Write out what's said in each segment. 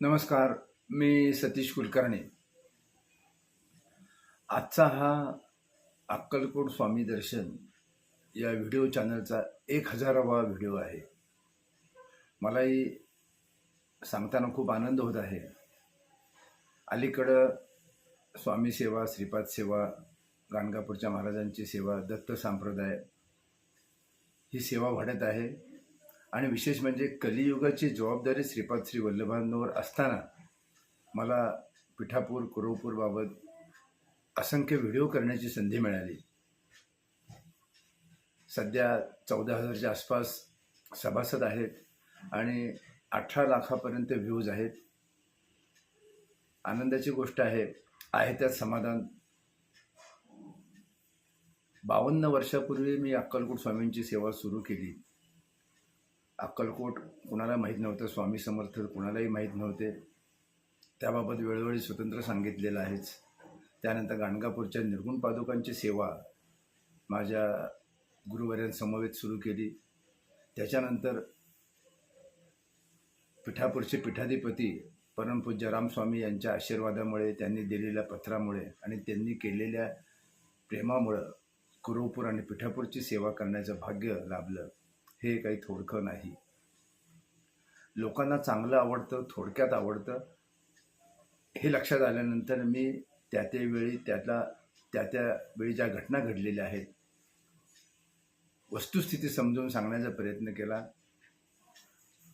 नमस्कार मी सतीश कुलकर्णी. आजचा हा अक्कलकोट स्वामी दर्शन या व्हिडिओ चॅनलचा एक हजारावा व्हिडिओ आहे. मलाही सांगताना खूप आनंद होत आहे. अलीकडं स्वामी सेवा श्रीपाद सेवा गाणगापूरच्या महाराजांची सेवा दत्त संप्रदाय ही सेवा वाढत आहे. आणि विशेष म्हणजे कलियुगाची जबाबदारी श्रीपाद श्री वल्लभांवर असताना मला पिठापूर कुरवपूरबाबत असंख्य व्हिडिओ करण्याची संधी मिळाली. सध्या चौदा हजारच्या आसपास सभासद आहेत आणि अठरा लाखापर्यंत व्ह्यूज आहेत. आनंदाची गोष्ट आहे आहे त्यात समाधान. बावन्न वर्षापूर्वी मी अक्कलकोट स्वामींची सेवा सुरू केली. अक्कलकोट कुणाला माहीत नव्हतं स्वामी समर्थ कुणालाही माहीत नव्हते. त्याबाबत वेळोवेळी स्वतंत्र सांगितलेलं आहेच. त्यानंतर गाणगापूरच्या निर्गुण पादुकांची सेवा माझ्या गुरुवर्यांसमवेत सुरू केली. त्याच्यानंतर पिठापूरचे पीठाधिपती परमपूज्य रामस्वामी यांच्या आशीर्वादामुळे त्यांनी दिलेल्या पत्रामुळे आणि त्यांनी केलेल्या प्रेमामुळं कुरवपूर आणि पिठापूरची सेवा करण्याचं भाग्य लाभलं. हे काही थोडकं नाही. लोकांना चांगलं आवडतं थोडक्यात आवडतं. हे लक्षात आल्यानंतर मी त्या त्या वेळी त्यातला त्या त्या वेळी ज्या घटना घडलेल्या आहेत वस्तुस्थिती समजून सांगण्याचा प्रयत्न केला.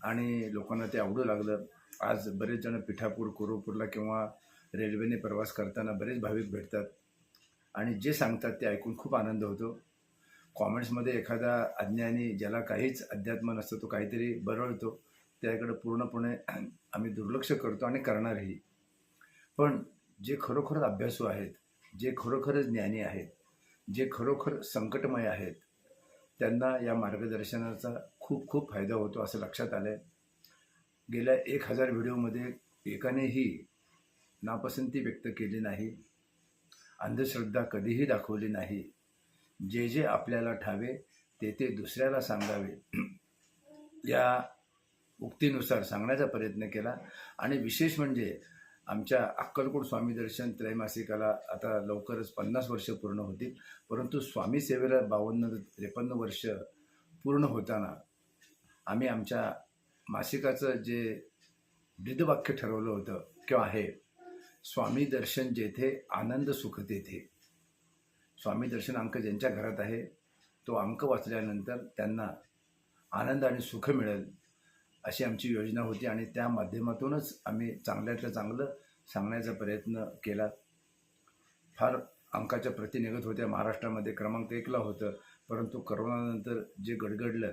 आणि लोकांना ते आवडू लागलं. आज बरेच जण पिठापूर कोरोपूरला किंवा रेल्वेने प्रवास करताना बरेच भाविक भेटतात. आणि जे सांगतात ते ऐकून खूप आनंद होतो. कॉमेंट्समध्ये एखादा अज्ञानी ज्याला काहीच अध्यात्म नसतं तो काहीतरी बरळतो त्याकडे पूर्णपणे आम्ही दुर्लक्ष करतो आणि करणारही. पण जे खरोखरच अभ्यासू आहेत जे खरोखरच ज्ञानी आहेत जे खरोखर संकटमय आहेत त्यांना या मार्गदर्शनाचा खूप खूप फायदा होतो असं लक्षात आलं आहे गेल्या एक हजार व्हिडिओमध्ये एकानेही नापसंती व्यक्त केली नाही. अंधश्रद्धा कधीही दाखवली नाही. जे जे आपल्याला ठावे ते ते दुसऱ्याला सांगावे. या उक्तीनुसार सांगण्याचा प्रयत्न केला. आणि विशेष म्हणजे आमच्या अक्कलकोट स्वामी दर्शन त्रैमासिकाला आता लवकरच पन्नास वर्ष पूर्ण होतील. परंतु स्वामी सेवेला बावन्न त्रेपन्न वर्ष पूर्ण होताना आम्ही आमच्या मासिकाचं जे ब्रीदवाक्य ठरवलं होतं किंवा आहे स्वामी दर्शन जेथे आनंद सुख तेथे. स्वामी दर्शन अंक ज्यांच्या घरात आहे तो अंक वाचल्यानंतर त्यांना आनंद आणि सुख मिळेल अशी आमची योजना होती आणि त्या माध्यमातूनच आम्ही चांगल्यातलं चांगलं सांगण्याचा प्रयत्न केला. फार अंकाच्या प्रती निघत होत्या. महाराष्ट्रामध्ये क्रमांक एकला होतं परंतु करोनानंतर जे गडगडलं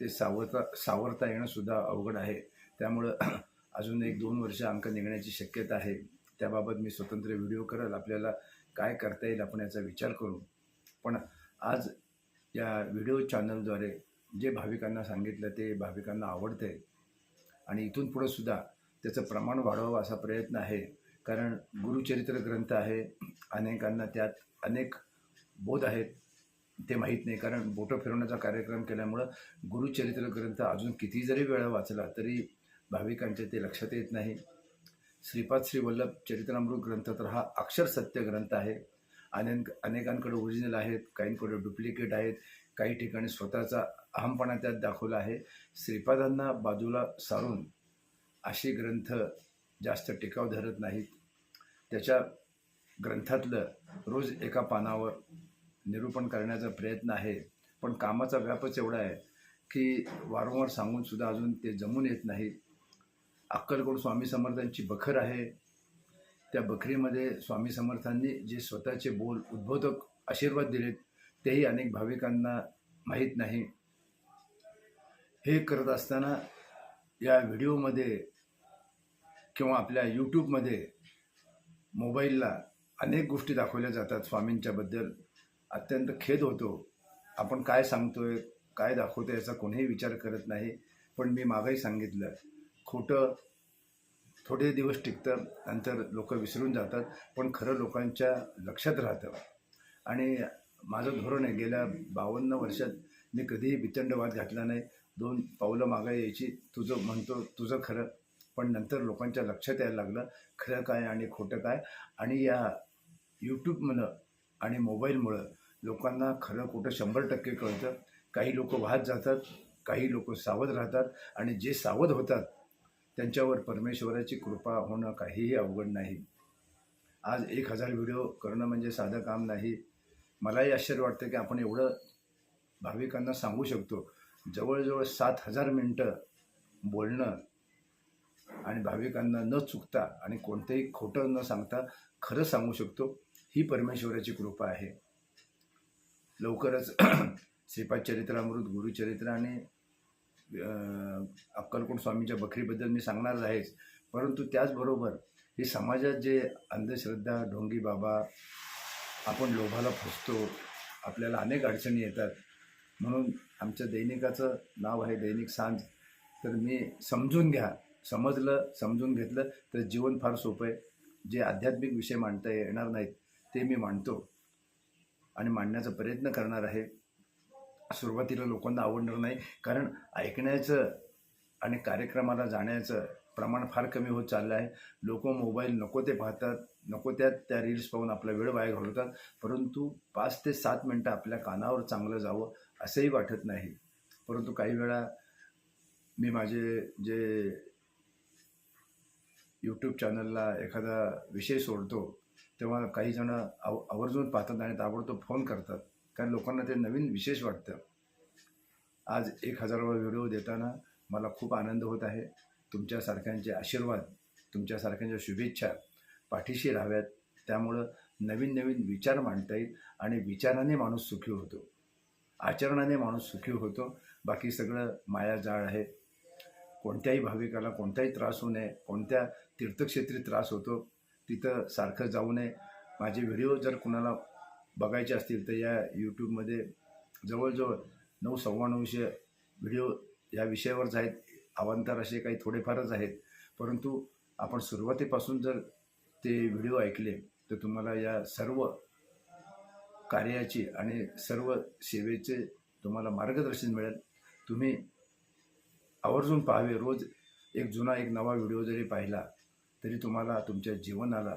ते सावरता सावरता येणंसुद्धा अवघड आहे. त्यामुळं अजून एक दोन वर्ष अंक निघण्याची शक्यता आहे. त्याबाबत मी स्वतंत्र व्हिडिओ करेल आपल्याला काय करता येईल आपण याचा विचार करू पण आज या व्हिडिओ चॅनलद्वारे जे भाविकांना सांगितलं ते भाविकांना आवडतं आहे आणि इथून पुढं सुद्धा त्याचं प्रमाण वाढवावं असा प्रयत्न आहे. कारण गुरुचरित्र ग्रंथ आहे. अनेकांना त्यात अनेक बोध आहेत. ते माहीत नाही. कारण बोटं फिरवण्याचा कार्यक्रम केल्यामुळं गुरुचरित्र ग्रंथ अजून किती जरी वेळा वाचला तरी भाविकांच्या ते लक्षात येत नाही. श्रीपाद श्री वल्लभ चरित्रामृत ग्रंथ तर हा अक्षर सत्य ग्रंथ आहे. अनेक अनेकांकडे ओरिजिनल आहेत काहींकडे डुप्लिकेट आहेत काही ठिकाणी स्वतःचा अहमपणा त्यात दाखवला आहे. श्रीपादांना बाजूला सारून असे ग्रंथ जास्त टिकाव धरत नाहीत. त्याच्या ग्रंथातलं रोज एका पानावर निरूपण करण्याचा प्रयत्न आहे. पण कामाचा व्यापच एवढा आहे की वारंवार सांगूनसुद्धा अजून ते जमून येत नाही. अक्कलकोट स्वामी समर्थांची बखर आहे. त्या बखरीमध्ये स्वामी समर्थांनी जे स्वतःचे बोल उद्बोधक आशीर्वाद दिलेत तेही अनेक भाविकांना माहीत नाही. हे करत असताना या व्हिडिओमध्ये किंवा आपल्या यूट्यूबमध्ये मोबाईलला अनेक गोष्टी दाखवल्या जातात स्वामींच्याबद्दल. अत्यंत खेद होतो. आपण काय सांगतोय काय दाखवतो याचा कोणीही विचार करत नाही पण मी मागंही सांगितलं. खोटं थोडे दिवस टिकतं नंतर लोक विसरून जातात. पण खरं लोकांच्या लक्षात राहतं. आणि माझं धोरण आहे गेल्या बावन्न वर्षात मी कधीही वितंडवाद घातला नाही. दोन पावलं मागा यायची तुझं म्हणतो तुझं खरं. पण नंतर लोकांच्या लक्षात यायला लागलं खरं काय आणि खोटं काय. आणि या यूट्यूबमुळं आणि मोबाईलमुळं लोकांना खरं खोटं शंभर टक्के कळतं. काही लोक वाहत जातात काही लोक सावध राहतात. आणि जे सावध होतात त्यांच्यावर परमेश्वराची कृपा होणं काहीही अवघड नाही. आज एक हजार व्हिडिओ करणं म्हणजे साधं काम नाही. मलाही आश्चर्य वाटतं की आपण एवढं भाविकांना सांगू शकतो. जवळजवळ सात हजार मिनटं बोलणं आणि भाविकांना न चुकता आणि कोणतंही खोटं न सांगता खरं सांगू शकतो ही परमेश्वराची कृपा आहे. लवकरच श्रीपाद चरित्रामृत गुरुचरित्र आणि अक्कलकोट स्वामींच्या बकरीबद्दल मी सांगणारच आहेच परंतु त्याचबरोबर हे समाजात जे अंधश्रद्धा ढोंगी बाबा आपण लोभाला फसतो आपल्याला अनेक अडचणी येतात. म्हणून आमच्या दैनिकाचं नाव आहे दैनिक सांज. तर मी समजून घ्या समजलं समजून घेतलं तर जीवन फार सोपं आहे. जे आध्यात्मिक विषय मांडता येणार नाहीत ते मी मांडतो आणि मांडण्याचा प्रयत्न करणार आहे. सुरुवातीला लोकांना आवडणार नाही. कारण ऐकण्याचं आणि कार्यक्रमाला जाण्याचं प्रमाण फार कमी होत चाललं आहे. लोक मोबाईल नको ते पाहतात नको त्यात त्या रील्स पाहून आपला वेळ वाया घालवतात. परंतु पाच ते सात मिनटं आपल्या कानावर चांगलं जावं असंही वाटत नाही. परंतु काही वेळा मी माझे जे यूट्यूब चॅनलला एखादा विषय सोडतो तेव्हा काही जण आव आवर्जून पाहतात आणि ताबडतोब फोन करतात. कारण लोकांना ते नवीन विशेष वाटतं. आज एक हजारवा व्हिडिओ देताना मला खूप आनंद होत आहे. तुमच्यासारख्यांचे आशीर्वाद तुमच्यासारख्यांच्या शुभेच्छा पाठीशी राहाव्यात. त्यामुळं नवीन नवीन विचार मांडता येईल आणि विचाराने माणूस सुखी होतो. आचरणाने माणूस सुखी होतो. बाकी सगळं मायाजाळ आहे. कोणत्याही भाविकाला कोणताही त्रास होऊ नये. कोणत्या तीर्थक्षेत्री त्रास होतो तिथं सारखं जाऊ नये. माझे व्हिडिओ जर कुणाला बघायचे असतील तर या यूट्यूबमध्ये जवळजवळ नऊ सव्वा नऊशे व्हिडिओ या विषयावरच आहेत. अवांतर असे काही थोडेफारच आहेत. परंतु आपण सुरुवातीपासून जर ते व्हिडिओ ऐकले तर तुम्हाला या सर्व कार्याची आणि सर्व सेवेचे तुम्हाला मार्गदर्शन मिळेल. तुम्ही आवर्जून पाहावे. रोज एक जुना एक नवा व्हिडिओ जरी पाहिला तरी तुम्हाला तुमच्या जीवनाला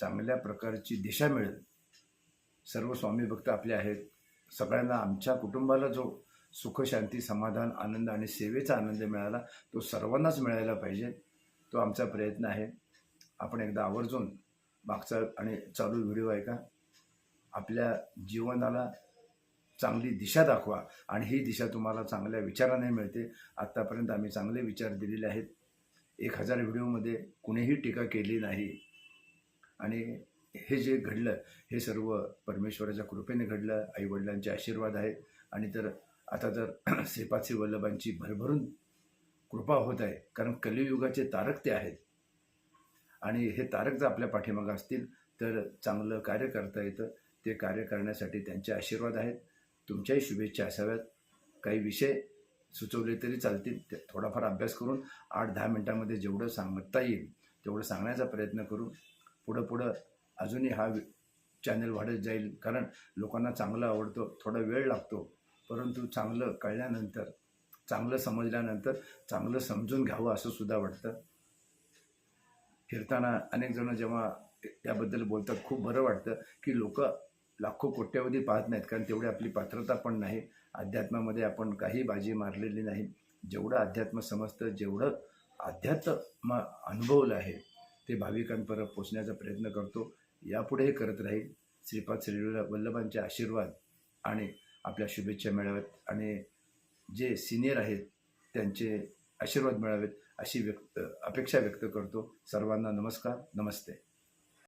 चांगल्या प्रकारची दिशा मिळेल. सर्व स्वामी भक्त आपले आहेत. सगळ्यांना आमच्या कुटुंबाला जो सुख शांती समाधान आनंद आणि सेवेचा आनंद मिळाला तो सर्वांनाच मिळायला पाहिजे. तो आमचा प्रयत्न आहे. आपण एकदा आवर्जून मागचा आणि चालू व्हिडिओ ऐका. आपल्या जीवनाला चांगली दिशा दाखवा आणि ही दिशा तुम्हाला चांगल्या विचाराने मिळते. आत्तापर्यंत आम्ही चांगले विचार दिलेले आहेत. एक हजार व्हिडिओमध्ये कुणीही टीका केली नाही. आणि हे जे घडलं हे सर्व परमेश्वराच्या कृपेने घडलं आईवडिलांचे आशीर्वाद आहेत. आणि तर आता तर श्रीपादश्री वल्लभांची भरभरून कृपा होत आहे कारण कलियुगाचे तारक ते आहेत. आणि हे तारक जर आपल्या पाठीमागं असतील तर चांगलं कार्य करता येतं. ते कार्य करण्यासाठी त्यांचे आशीर्वाद आहेत. तुमच्याही शुभेच्छा असाव्यात. काही विषय सुचवले तरी चालतील. ते थोडाफार अभ्यास करून आठ दहा मिनटामध्ये जेवढं सांगता येईल तेवढं सांगण्याचा प्रयत्न करू पुढं पुढं अजूनही हा चॅनल वाढत जाईल. कारण लोकांना चांगलं आवडतो थोडा वेळ लागतो. परंतु चांगलं कळल्यानंतर चांगलं समजल्यानंतर चांगलं समजून घ्यावं असं सुद्धा वाटतं. फिरताना अनेक जण जेव्हा त्याबद्दल बोलतात खूप बरं वाटतं की लोक लाखो कोट्यावधी पाहत नाहीत. कारण तेवढी आपली पात्रता पण नाही. अध्यात्मामध्ये आपण काही बाजी मारलेली नाही. जेवढं अध्यात्म समजतं जेवढं अध्यात्म अनुभवलं आहे ते भाविकांपर्यंत पोचण्याचा प्रयत्न करतो. यापुढेही करत राहील. श्रीपाद श्री वल्लभांचे आशीर्वाद आणि आपल्या शुभेच्छा मिळाव्यात. आणि जे सिनियर आहेत त्यांचे आशीर्वाद मिळावेत अशी व्यक्त अपेक्षा व्यक्त करतो. सर्वांना नमस्कार नमस्ते.